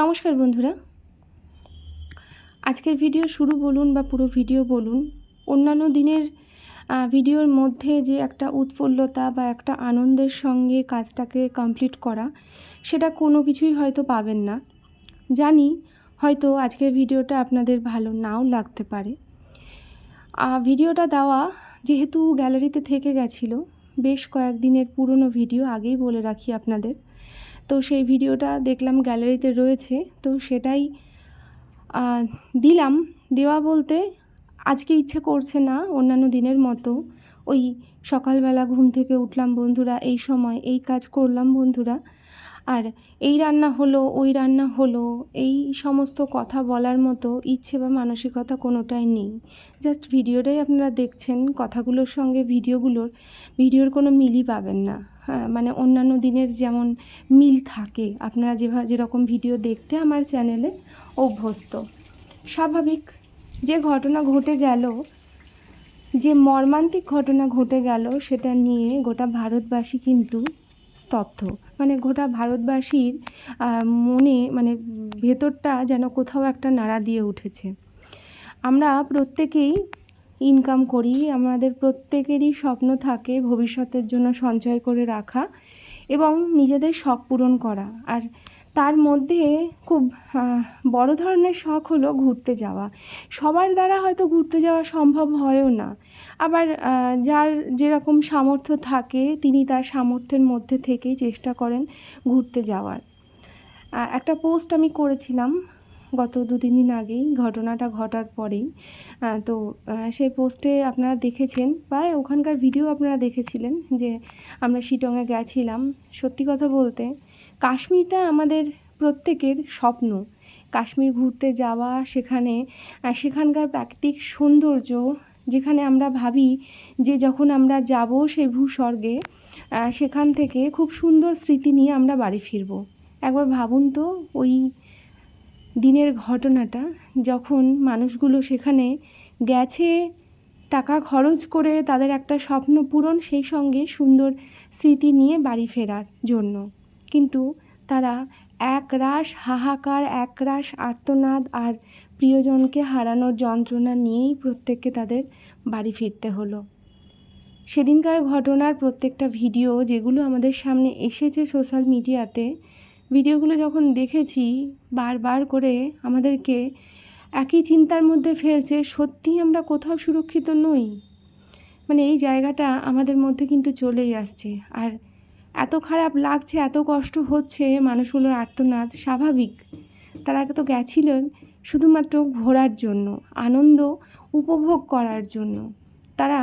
নমস্কার বন্ধুরা। আজকের ভিডিও শুরু বলুন বা পুরো ভিডিও বলুন। অন্যান্য দিনের ভিডিওর মধ্যে যে একটা উৎফুল্লতা বা একটা আনন্দের সঙ্গে কাজটাকে কমপ্লিট করা, সেটা কোনো কিছুই হয়তো পাবেন না। জানি হয়তো আজকের ভিডিওটা আপনাদের ভালো নাও লাগতে পারে। ভিডিওটা দেওয়া যেহেতু গ্যালারিতে থেকে গেছিল, বেশ কয়েকদিনের পুরনো ভিডিও আগেই বলে রাখি আপনাদের। তো সেই ভিডিওটা দেখলাম গ্যালারিতে রয়েছে। তো সেটাই দিলাম। দেওয়া বলতে আজকে ইচ্ছে করছে না অন্যান্য দিনের মতো। ওই সকালবেলা ঘুম থেকে উঠলাম বন্ধুরা, এই সময় এই কাজ করলাম বন্ধুরা। আর এই রান্না হলো, ওই রান্না হলো, এই সমস্ত কথা বলার মতো ইচ্ছে বা মানসিকতা কোনোটাই নেই। জাস্ট ভিডিওটাই আপনারা দেখছেন, কথাগুলোর সঙ্গে ভিডিওগুলোর, ভিডিওর কোনো মিলই পাবেন না। হ্যাঁ মানে অন্যান্য দিনের যেমন মিল থাকে, আপনারা যেভাবে যেরকম ভিডিও দেখতে আমার চ্যানেলে অভ্যস্ত। স্বাভাবিক যে ঘটনা ঘটে গেল, যে মর্মান্তিক ঘটনা ঘটে গেল, সেটা নিয়ে গোটা ভারতবাসী কিন্তু স্তব্ধ। মানে গোটা ভারতবাসীর মনে মানে ভেতরটা যেন কোথাও একটা নাড়া দিয়ে উঠেছে। আমরা প্রত্যেকেই ইনকাম করি, আমাদের প্রত্যেকেরই স্বপ্ন থাকে ভবিষ্যতের জন্য সঞ্চয় করে রাখা এবং নিজেদের শখ পূরণ করা। আর তার মধ্যে খুব বড় ধরনের শখ হলো ঘুরতে যাওয়া। সবার দ্বারা হয়তো ঘুরতে যাওয়া সম্ভব হয়ও না। আবার যার যেরকম সামর্থ্য থাকে, তিনি তার সামর্থ্যের মধ্যে থেকেই চেষ্টা করেন ঘুরতে যাওয়ার। একটা পোস্ট আমি করেছিলাম গত দু তিন দিন আগেই, ঘটনাটা ঘটার পরেই। তো সেই পোস্টে আপনারা দেখেছেন বা ওখানকার ভিডিও আপনারা দেখেছিলেন যে আমরা শিটংয়ে গেছিলাম। সত্যি কথা বলতে কাশ্মীরটা আমাদের প্রত্যেকের স্বপ্ন। কাশ্মীর ঘুরতে যাওয়া, সেখানে সেখানকার প্রাকৃতিক সৌন্দর্য, যেখানে আমরা ভাবি যে যখন আমরা যাব সেই ভূস্বর্গে সেখান থেকে খুব সুন্দর স্মৃতি নিয়ে আমরা বাড়ি ফিরব। একবার ভাবুন তো ওই দিনের ঘটনাটা, যখন মানুষগুলো সেখানে গেছে, টাকা খরচ করে তাদের একটা স্বপ্ন পূরণ, সেই সঙ্গে সুন্দর স্মৃতি নিয়ে বাড়ি ফেরার জন্য। কিন্তু তারা একরাশ হাহাকার, একরাশ আর্তনাদ আর প্রিয়জনকে হারানোর যন্ত্রণা নিয়েই প্রত্যেককে তাদের বাড়ি ফিরতে হলো। সেদিনকার ঘটনার প্রত্যেকটা ভিডিও যেগুলো আমাদের সামনে এসেছে সোশ্যাল মিডিয়াতে, ভিডিওগুলো যখন দেখেছি, বারবার করে আমাদেরকে একই চিন্তার মধ্যে ফেলছে সত্যি আমরা কোথাও সুরক্ষিত নই? মানে এই জায়গাটা আমাদের মধ্যে কিন্তু চলেই আসছে। আর এত খারাপ লাগছে, এত কষ্ট হচ্ছে মানুষগুলোর আর্তনাদ, স্বাভাবিক। তারা তো গেছিলেন শুধুমাত্র ঘোরার জন্য, আনন্দ উপভোগ করার জন্য। তারা,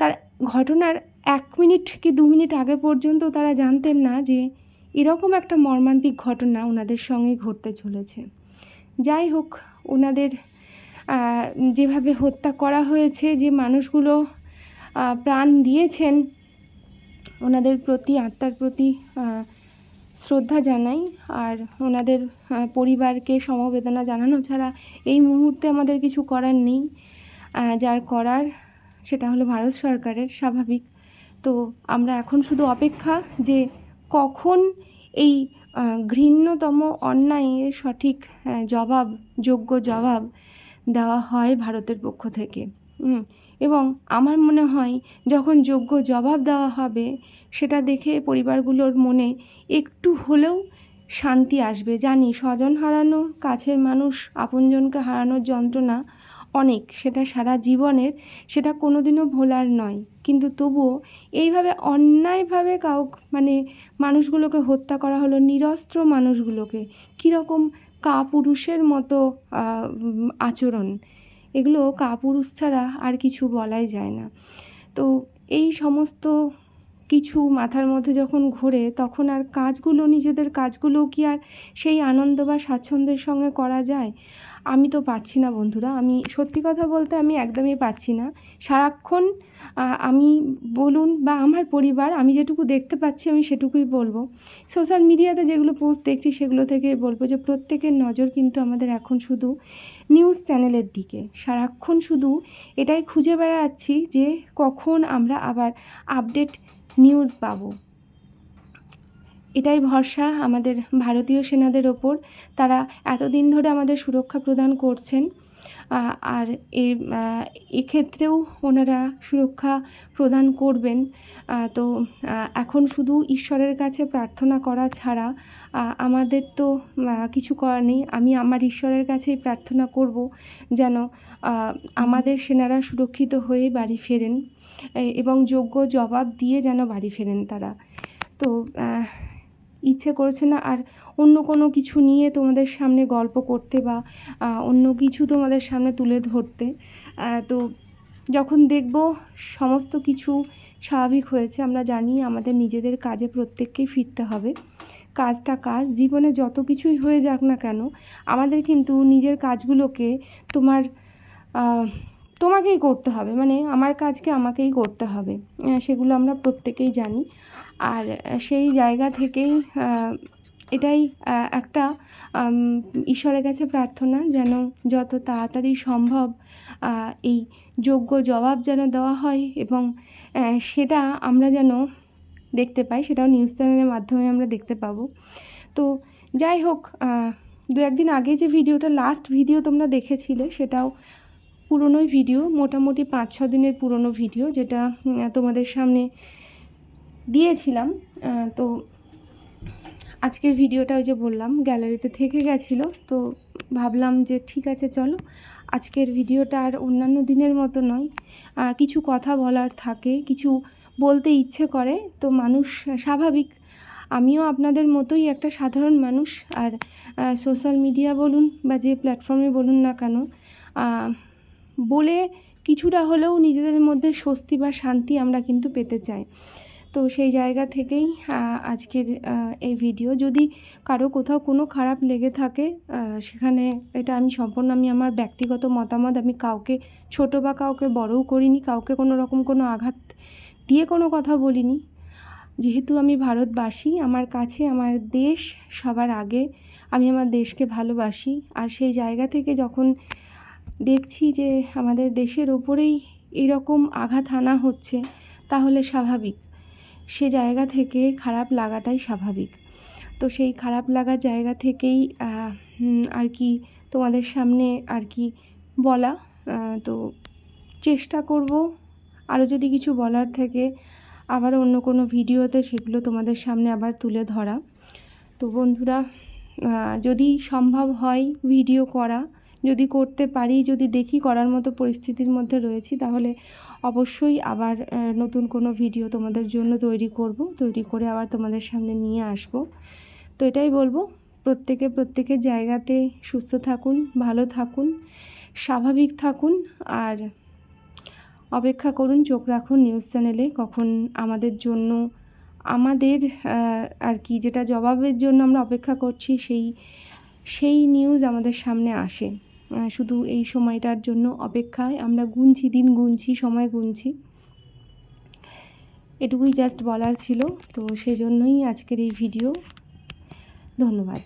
তার ঘটনার এক মিনিট কি দু মিনিট আগে পর্যন্ত তারা জানতেন না যে এরকম একটা মর্মান্তিক ঘটনা ওনাদের সঙ্গে ঘটতে চলেছে। যাই হোক, ওনাদের যেভাবে হত্যা করা হয়েছে, যে মানুষগুলো প্রাণ দিয়েছেন ওনাদের প্রতি, আত্মার প্রতি শ্রদ্ধা জানাই আর ওনাদের পরিবারকে সমবেদনা জানানো ছাড়া এই মুহূর্তে আমাদের কিছু করার নেই। যার করার সেটা হলো ভারত সরকারের স্বাভাবিক। তো আমরা এখন শুধু অপেক্ষা যে কখন এই ঘৃণ্যতম অন্যায়ের সঠিক জবাব, যোগ্য জবাব দেওয়া হয় ভারতের পক্ষ থেকে। এবং আমার মনে হয় যখন যোগ্য জবাব দেওয়া হবে, সেটা দেখে পরিবারগুলোর মনে একটু হলেও শান্তি আসবে। জানি স্বজন হারানো, কাছের মানুষ আপনজনকে হারানোর যন্ত্রণা অনেক, সেটা সারা জীবনের, সেটা কোনোদিনও ভোলার নয়। কিন্তু তবুও এইভাবে অন্যায়ভাবে কাউ মানে মানুষগুলোকে হত্যা করা হলো, নিরস্ত্র মানুষগুলোকে, কীরকম কাপুরুষের মতো আচরণ। এগুলো কাপুরুষ ছাড়া আর কিছু বলাই যায় না। তো এই সমস্ত কিছু মাথার মধ্যে যখন ঘোরে, তখন আর কাজগুলো, নিজেদের কাজগুলো কি আর সেই আনন্দ বা স্বাচ্ছন্দ্যের সঙ্গে করা যায়? আমি তো পারছি না বন্ধুরা। আমি সত্যি কথা বলতে আমি একদমই পারছি না। সারাক্ষণ আমি বলুন বা আমার পরিবার, আমি যেটুকু দেখতে পাচ্ছি আমি সেটুকুই বলব। সোশ্যাল মিডিয়াতে যেগুলো পোস্ট দেখছি সেগুলো থেকে বলব যে, প্রত্যেকের নজর কিন্তু আমাদের এখন শুধু নিউজ চ্যানেলের দিকে। সারাক্ষণ শুধু এটাই খুঁজে বেড়াচ্ছি যে, কখন আমরা আবার আপডেট নিউজ পাবো। এটাই ভরসা আমাদের ভারতীয় সেনাদের ওপর। তারা এতদিন ধরে আমাদের সুরক্ষা প্রদান করছেন আর এ এক্ষেত্রেও ওনারা সুরক্ষা প্রদান করবেন। তো এখন শুধু ঈশ্বরের কাছে প্রার্থনা করা ছাড়া আমাদের তো কিছু করার নেই। আমি আমার ঈশ্বরের কাছেই প্রার্থনা করব যেন আমাদের সেনারা সুরক্ষিত হয়ে বাড়ি ফেরেন এবং যোগ্য জবাব দিয়ে যেন বাড়ি ফেরেন তারা। তো ইচ্ছে করছে না আর অন্য কোনো কিছু নিয়ে তোমাদের সামনে গল্প করতে বা অন্য কিছু তোমাদের সামনে তুলে ধরতে। তো যখন দেখব সমস্ত কিছু স্বাভাবিক হয়েছে, আমরা জানি আমাদের নিজেদের কাজে প্রত্যেককেই ফিরতে হবে। কাজটা কাজ, জীবনে যত কিছুই হয়ে যাক না কেন, আমাদের কিন্তু নিজের কাজগুলোকে তোমার তোমাকেই করতে হবে। মানে আমার কাজকে আমাকেই করতে হবে। সেগুলো আমরা প্রত্যেকেই জানি। আর সেই জায়গা থেকেই এটাই একটা ঈশ্বরের কাছে প্রার্থনা যেন যত তাড়াতাড়ি সম্ভব এই যোগ্য জবাব যেন দেওয়া হয় এবং সেটা আমরা যেন দেখতে পাই, সেটাও নিউজ চ্যানেলের মাধ্যমে আমরা দেখতে পাবো। তো যাই হোক দু একদিন আগে যে ভিডিওটা লাস্ট ভিডিও তোমরা দেখেছিলে, সেটাও পুরনোই ভিডিও, মোটামুটি পাঁচ ছ দিনের পুরনো ভিডিও যেটা তোমাদের সামনে দিয়েছিলাম। তো আজকের ভিডিওটা ওই যে বললাম, গ্যালারিতে থেকে গেছিল। তো ভাবলাম যে ঠিক আছে, চলো। আজকের ভিডিওটা আর অন্যান্য দিনের মতো নয়। কিছু কথা বলার থাকে, কিছু বলতে ইচ্ছে করে। তো মানুষ স্বাভাবিক। আমিও আপনাদের মতোই একটা সাধারণ মানুষ। আর সোশ্যাল মিডিয়া বলুন বা যে প্ল্যাটফর্মে বলুন না কেন বলে কিছুটা হলেও নিজেদের মধ্যে স্বস্তি বা শান্তি আমরা কিন্তু পেতে চাই। তো সেই জায়গা থেকেই আজকের এই ভিডিও যদি কারও কোথাও কোনো খারাপ লেগে থাকে সেখানে এটা আমি সম্পূর্ণ, আমি আমার ব্যক্তিগত মতামত, আমি কাউকে ছোট বা কাউকে বড়ও করিনি, কাউকে কোনো রকম কোনো আঘাত দিয়ে কোনো কথা বলিনি। যেহেতু আমি ভারতবাসী, আমার কাছে, আমার দেশ সবার আগে, আমি আমার দেশকে ভালোবাসি। আর সেই জায়গা থেকে যখন দেখছি যে আমাদের দেশের ওপরেই এরকম আঘাত আনা হচ্ছে, তাহলে স্বাভাবিক। সে জায়গা থেকে খারাপ লাগাটাই স্বাভাবিক। তো সেই খারাপ লাগার জায়গা থেকেই আর কি তোমাদের সামনে আর কি বলা তো চেষ্টা করব। আরও যদি কিছু বলার থেকে, আবার অন্য কোনো ভিডিওতে সেগুলো তোমাদের সামনে আবার তুলে ধরা। তো বন্ধুরা যদি সম্ভব হয় ভিডিও করা যদি করতে পারি, যদি দেখি করার মতো পরিস্থিতির মধ্যে রয়েছি, তাহলে অবশ্যই আবার নতুন কোনো ভিডিও তোমাদের জন্য তৈরি করব। তৈরি করে আবার তোমাদের সামনে নিয়ে আসব। তো এটাই বলব, প্রত্যেকে প্রত্যেকের জায়গাতে সুস্থ থাকুন, ভালো থাকুন, স্বাভাবিক থাকুন, আর অপেক্ষা করুন, চোখ রাখুন নিউজ চ্যানেলে কখন আমাদের জন্য, আমাদের আর কি যেটা জবাবের জন্য আমরা অপেক্ষা করছি, সেই সেই নিউজ আমাদের সামনে আসে। শুধু এই সময়টার জন্য অপেক্ষায় আমরা গুনছি, দিন গুনছি, সময় গুনছি। এটুকুই জাস্ট বলার ছিল, তো সেজন্যই আজকের এই ভিডিও ধন্যবাদ।